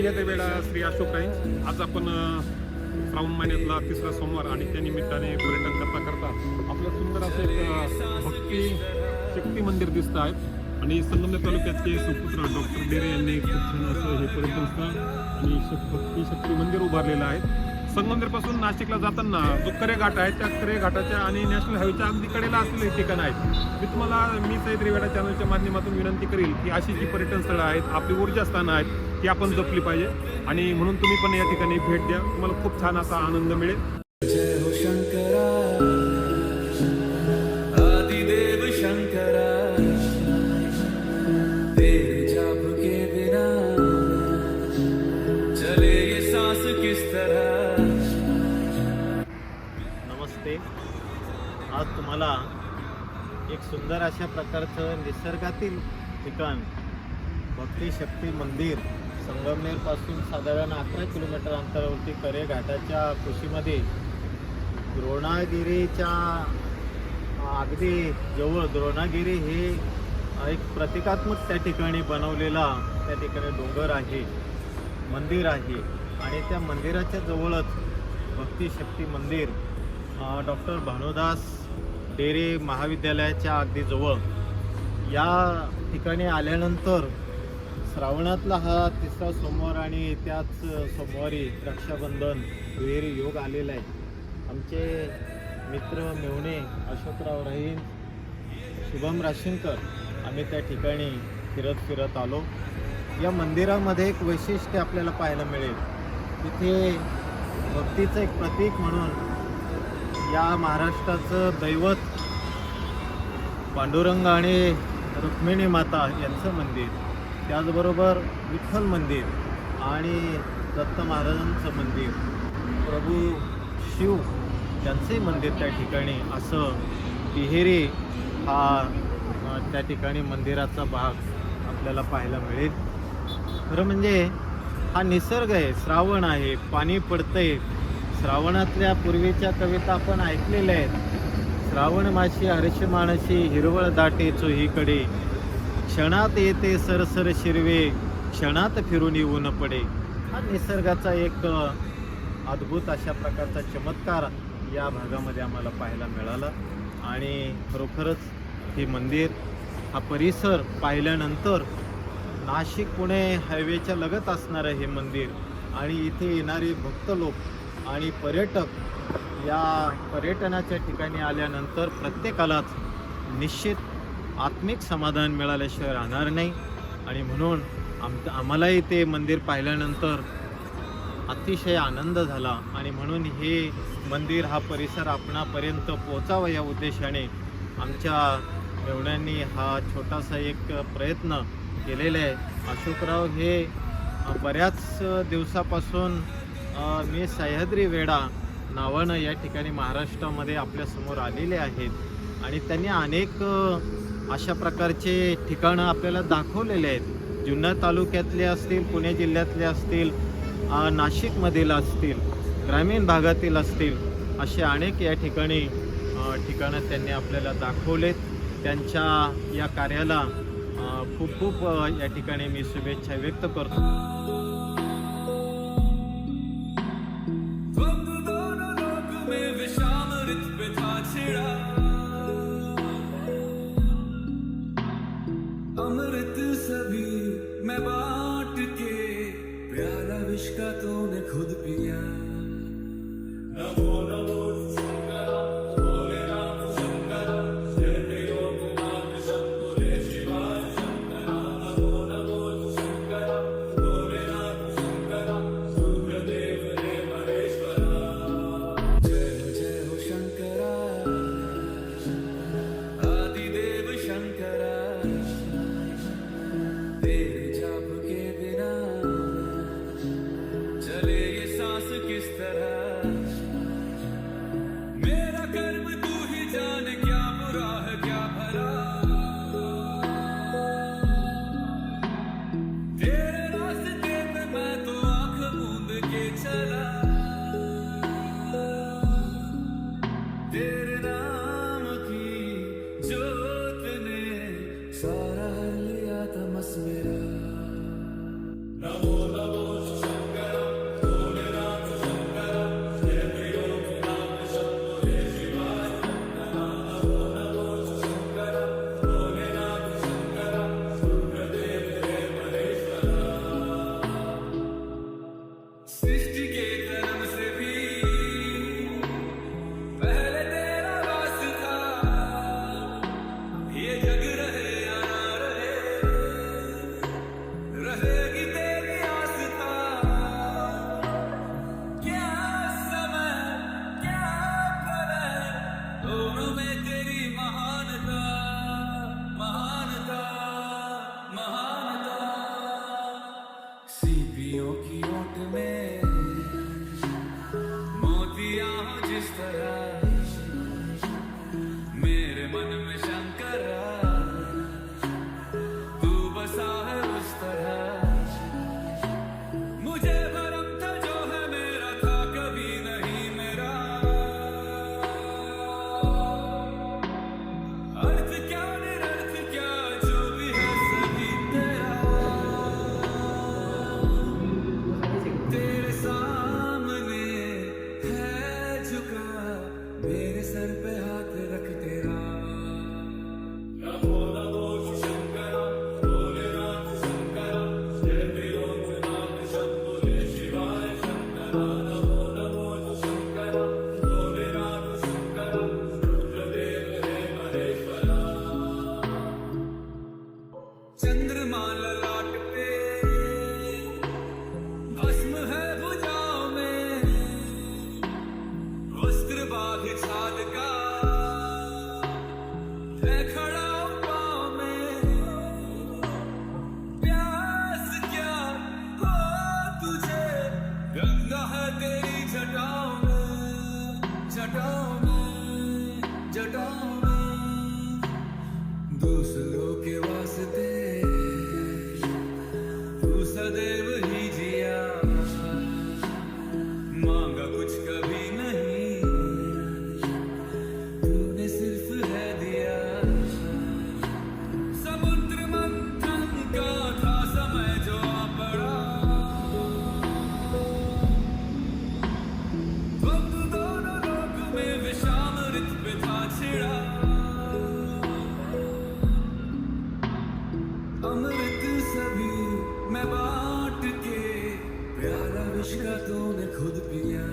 सह्याद्री वेळा श्री अशोकराई आज आपण श्रावण महिन्यातला तिसरा सोमवार आणि त्या निमित्ताने पर्यटन करता करता आपलं सुंदर असं एक भक्ती शक्ती मंदिर दिसत आहे. आणि संगमनेर तालुक्याचे सुपुत्र डॉक्टर डेरे यांनी खूप छान असं हे पर्यटन स्थळ आणि भक्ती शक्ती मंदिर उभारलेलं आहे. संगमनेरपासून नाशिकला जाताना जो करे घाट आहे त्या करे घाटाच्या आणि नॅशनल हायवेच्या अगदी कडेला असलेले ठिकाण आहेत मी तुम्हाला मी सैद रेवाडा चॅनलच्या माध्यमातून विनंती करेल की अशी जी पर्यटन स्थळं आहेत आपली ऊर्जा स्थानं आहेत ती आपण जपली पाहिजे. आणि म्हणून तुम्ही पण या ठिकाणी भेट द्या. तुम्हाला खूप छान असा आनंद मिळेल. जय शंकरा आदिदेव शंकरा तेरे जाप के बिना चले ये सांस किस तरह? नमस्ते. आज तुम्हाला एक सुंदर अशा प्रकारचं निसर्गातील ठिकाण भक्ती शक्ती मंदिर संगमनेरपासून साधारण अकरा किलोमीटर अंतरावरती करे घाटाच्या कुशीमध्ये द्रोणागिरीच्या अगदी जवळ द्रोणागिरी हे एक प्रतिकात्मक त्या ठिकाणी बनवलेला त्या ठिकाणी डोंगर आहे मंदिर आहे. आणि त्या मंदिराच्या जवळच भक्तिशक्ती मंदिर डॉक्टर भानुदास डेरे महाविद्यालयाच्या अगदी जवळ. या ठिकाणी आल्यानंतर श्रावणातला हा तिसरा सोमवार आणि त्याच सोमवारी रक्षाबंधन दुहेरी योग आलेला आहे. आमचे मित्र मेवणे अशोकराव रहीम शुभम राशींकर आम्ही त्या ठिकाणी फिरत फिरत आलो. या मंदिरामध्ये एक वैशिष्ट्य आपल्याला पाहायला मिळेल. तिथे भक्तीचं एक प्रतीक म्हणून या महाराष्ट्राचं दैवत पांडुरंग आणि रुक्मिणी माता यांचं मंदिर. त्याचबरोबर विठ्ठल मंदिर आणि दत्त महाराजांचं मंदिर. प्रभू शिव त्यांचे मंदिर त्या ठिकाणी असं तिहेरी हा त्या ठिकाणी मंदिराचा भाग आपल्याला पाहायला मिळेल. खरं म्हणजे हा निसर्ग आहे श्रावण आहे पाणी पडतंय. श्रावणातल्या पूर्वीच्या कविता आपण ऐकलेल्या आहेत. श्रावण माशी हर्ष माणशी हिरवळ दाटे चोहीकडे क्षणात येते सरसर शिरवे क्षणात फिरून येऊन पडे. हा निसर्गाचा एक अद्भुत अशा प्रकारचा चमत्कार या भागामध्ये आम्हाला पाहायला मिळाला. आणि खरोखरच हे मंदिर हा परिसर पाहिल्यानंतर नाशिक पुणे हायवेच्या लगत असणारं हे मंदिर आणि इथे येणारे भक्त लोक आणि पर्यटक या पर्यटनाच्या ठिकाणी आल्यानंतर प्रत्येकालाच निश्चित आत्मिक समाधान मिळाल्याशिवाय राहणार नाही. आणि म्हणून आम आम्हालाही ते मंदिर पाहिल्यानंतर अतिशय आनंद झाला. आणि म्हणून हे मंदिर हा परिसर आपणापर्यंत पोचावा या उद्देशाने आमच्या मेवण्यांनी हा छोटासा एक प्रयत्न केलेला आहे. अशोकराव हे बऱ्याच दिवसापासून मी सह्याद्री वेडा नावानं या ठिकाणी महाराष्ट्रामध्ये आपल्यासमोर आलेले आहेत. आणि त्यांनी अनेक अशा प्रकारचे ठिकाणं आपल्याला दाखवलेले आहेत. जुन्नर तालुक्यातले असतील पुणे जिल्ह्यातले असतील नाशिकमधील असतील ग्रामीण भागातील असतील असे अनेक या ठिकाणी ठिकाणं त्यांनी आपल्याला दाखवलेत. त्यांच्या या कार्याला खूप खूप या ठिकाणी मी शुभेच्छा व्यक्त करतो. प्याला विष का तूने खुद पिया Namo Namo Sarah Liata Masmira प्याला विष का तूने खुद पिया